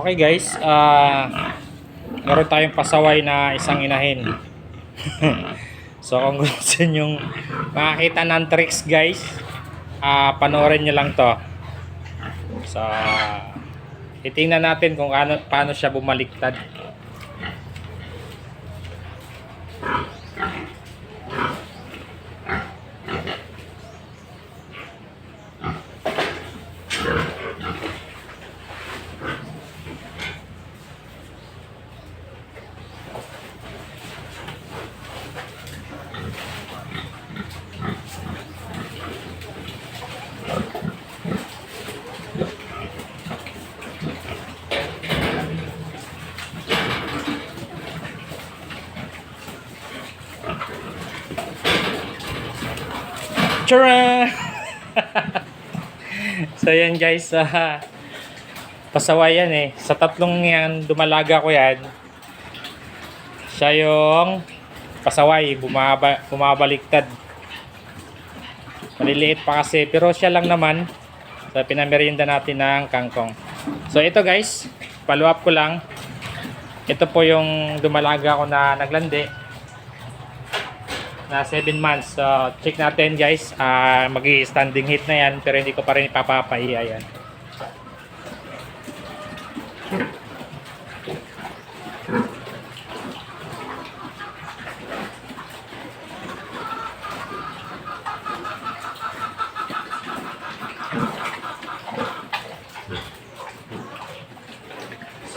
Okay guys, ah meron tayong pasaway na isang inahin. so kung gusto nyong makakita ng tricks guys, ah panoorin nyo lang to. So, titingnan natin kung ano, paano siya bumaliktad. Tara! so yan guys, ah pasaway yan eh. Sa tatlong yan, dumalaga ko yan. Siya yung pasaway, bumaba, bumabaliktad. Maliliit pa kasi, pero siya lang naman. So pinamerienda natin ng kangkong. So ito guys, follow up ko lang. Ito po yung dumalaga ko na naglandi na 7 months. So, check natin guys. Ah, mag standing hit na yan pero hindi ko pa rin ipapapaiya yan.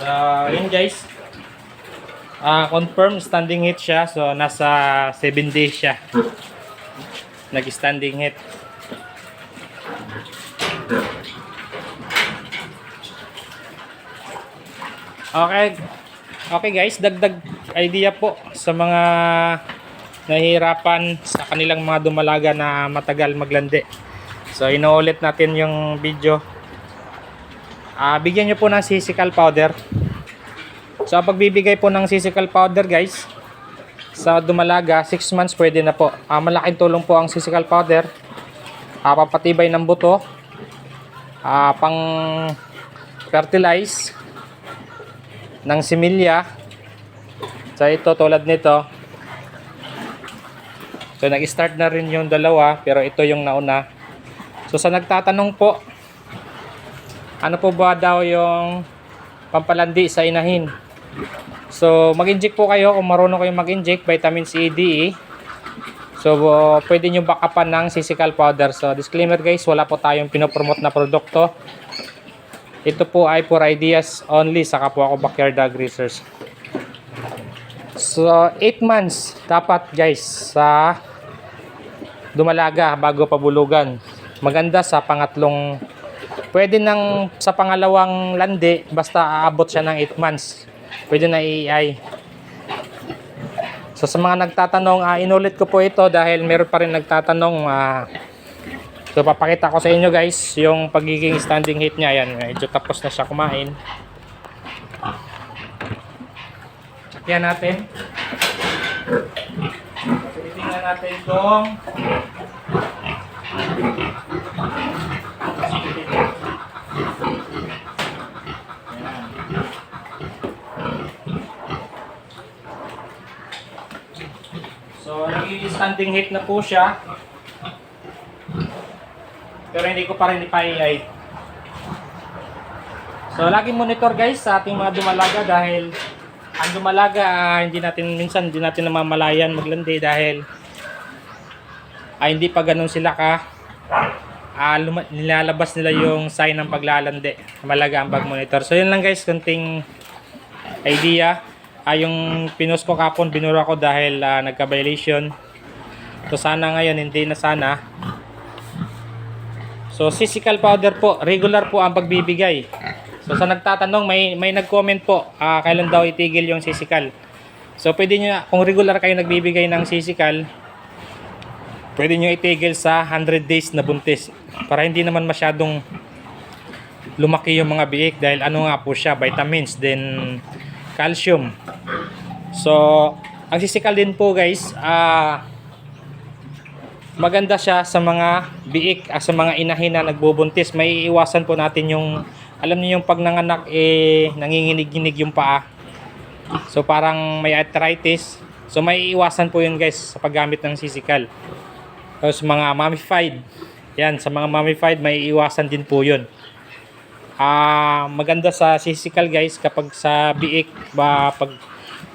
So, yun guys. Ah, confirm standing hit siya. So, nasa 7 days siya. Nag-standing hit. Okay. Okay guys, dagdag idea po sa mga nahihirapan sa kanilang mga dumalaga na matagal maglandi. So, inuulit natin yung video. Ah, bigyan nyo po ng sisical powder. So, ang pagbibigay po ng sisical powder, guys, sa dumalaga, 6 months pwede na po. Ah, malaking tulong po ang sisical powder. Ah, papatibay ng buto. Ah, pang fertilize ng similya. So, ito tulad nito. So, nag-start na rin yung dalawa, pero ito yung nauna. So, sa nagtatanong po, ano po ba daw yung pampalandi sa inahin? So, mag-inject po kayo kung marunong kayo mag-inject vitamin C, D, E. So, uh, pwede nyo backupan ng sisical powder. So, disclaimer guys, wala po tayong pinopromote na produkto. Ito po ay for ideas only sa kapwa ko backyard dog research. So, 8 months dapat guys sa dumalaga bago pabulugan. Maganda sa pangatlong Pwede nang sa pangalawang landi basta aabot siya ng 8 months. Pwede na i-AI. So sa mga nagtatanong, ah, inulit ko po ito dahil meron pa rin nagtatanong. ah, so papakita ko sa inyo guys yung pagiging standing heat niya. Yan, medyo tapos na siya kumain. Yan natin. So, natin itong So, standing hit na po siya. Pero hindi ko pa rin ipa-AI. So, lagi monitor guys sa ating mga dumalaga dahil ang dumalaga ah, hindi natin minsan hindi natin namamalayan maglandi dahil ah, hindi pa ganun sila ka ah, luma- nilalabas nila yung sign ng paglalandi. Malaga ang pag-monitor. So, yun lang guys, kunting idea. Ah, yung pinost ko kapon, binura ko dahil ah, nagka-violation. So, sana ngayon, hindi na sana. So, physical powder po, regular po ang pagbibigay. So, sa nagtatanong, may, may nag-comment po, ah, kailan daw itigil yung physical. So, pwede nyo, kung regular kayo nagbibigay ng physical, pwede nyo itigil sa 100 days na buntis. Para hindi naman masyadong lumaki yung mga biik dahil ano nga po siya, vitamins, then calcium. So, ang sisikal din po guys, ah maganda siya sa mga biik, ah, sa mga inahin na nagbubuntis. May iiwasan po natin yung alam niyo yung pag nanganak eh nanginginig-ginig yung paa. So parang may arthritis. So may iwasan po yun guys sa paggamit ng sisikal. Tapos mga mummified. Yan, sa mga mummified may iwasan din po yun. Ah, maganda sa sisikal guys kapag sa biik ba pag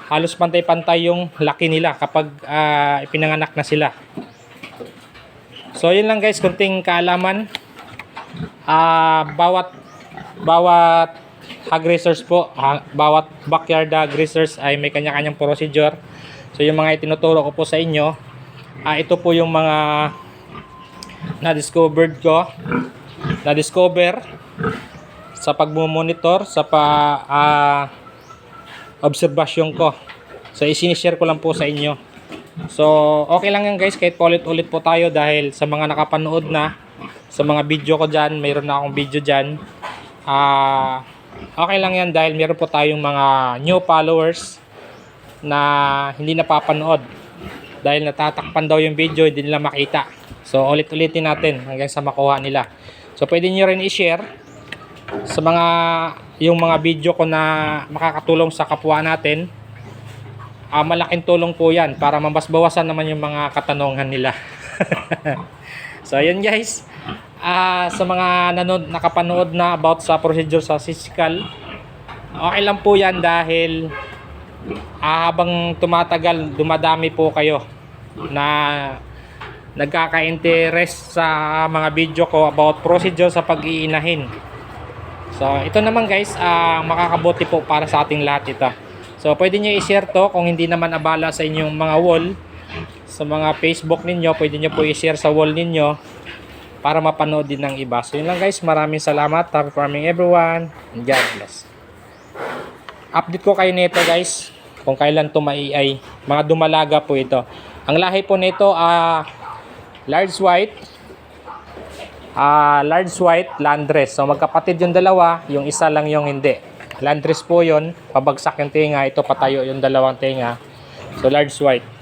halos pantay-pantay yung laki nila kapag ah, ipinanganak na sila. So yun lang guys, kunting kaalaman. Ah, bawat bawat hog racers po, ha- bawat backyard hog racers ay may kanya-kanyang procedure. So yung mga itinuturo ko po sa inyo, ah, ito po yung mga na-discovered ko, na-discover sa pagmumonitor, sa pa ah, obserbasyon ko. So isinishare ko lang po sa inyo. So okay lang yan guys kahit paulit-ulit po tayo dahil sa mga nakapanood na sa mga video ko dyan, mayroon na akong video dyan. Ah, okay lang yan dahil meron po tayong mga new followers na hindi napapanood dahil natatakpan daw yung video hindi nila makita. So ulit-ulitin natin hanggang sa makuha nila. So pwede niyo rin i-share sa mga yung mga video ko na makakatulong sa kapwa natin. Ah, malaking tulong po 'yan para mabasbawasan naman yung mga katanungan nila. so ayun guys. Ah, sa mga nanood nakapanood na about sa procedure sa physical, okay lang po 'yan dahil ah, habang tumatagal dumadami po kayo na nagkaka-interest sa mga video ko about procedure sa pag-iinahin. So, ito naman guys, ah, makakabuti po para sa ating lahat ito. So, pwede nyo i-share to kung hindi naman abala sa inyong mga wall. Sa mga Facebook ninyo, pwede nyo po i-share sa wall ninyo para mapanood din ng iba. So, yun lang guys. Maraming salamat. Happy farming everyone. And God bless. Update ko kayo nito guys. Kung kailan to maiay. Mga dumalaga po ito. Ang lahi po nito, ah, large white, Ah, large white landress. So magkapatid yung dalawa, yung isa lang yung hindi. Landress po yon, pabagsak yung tinga, ito patayo yung dalawang tinga. So large white.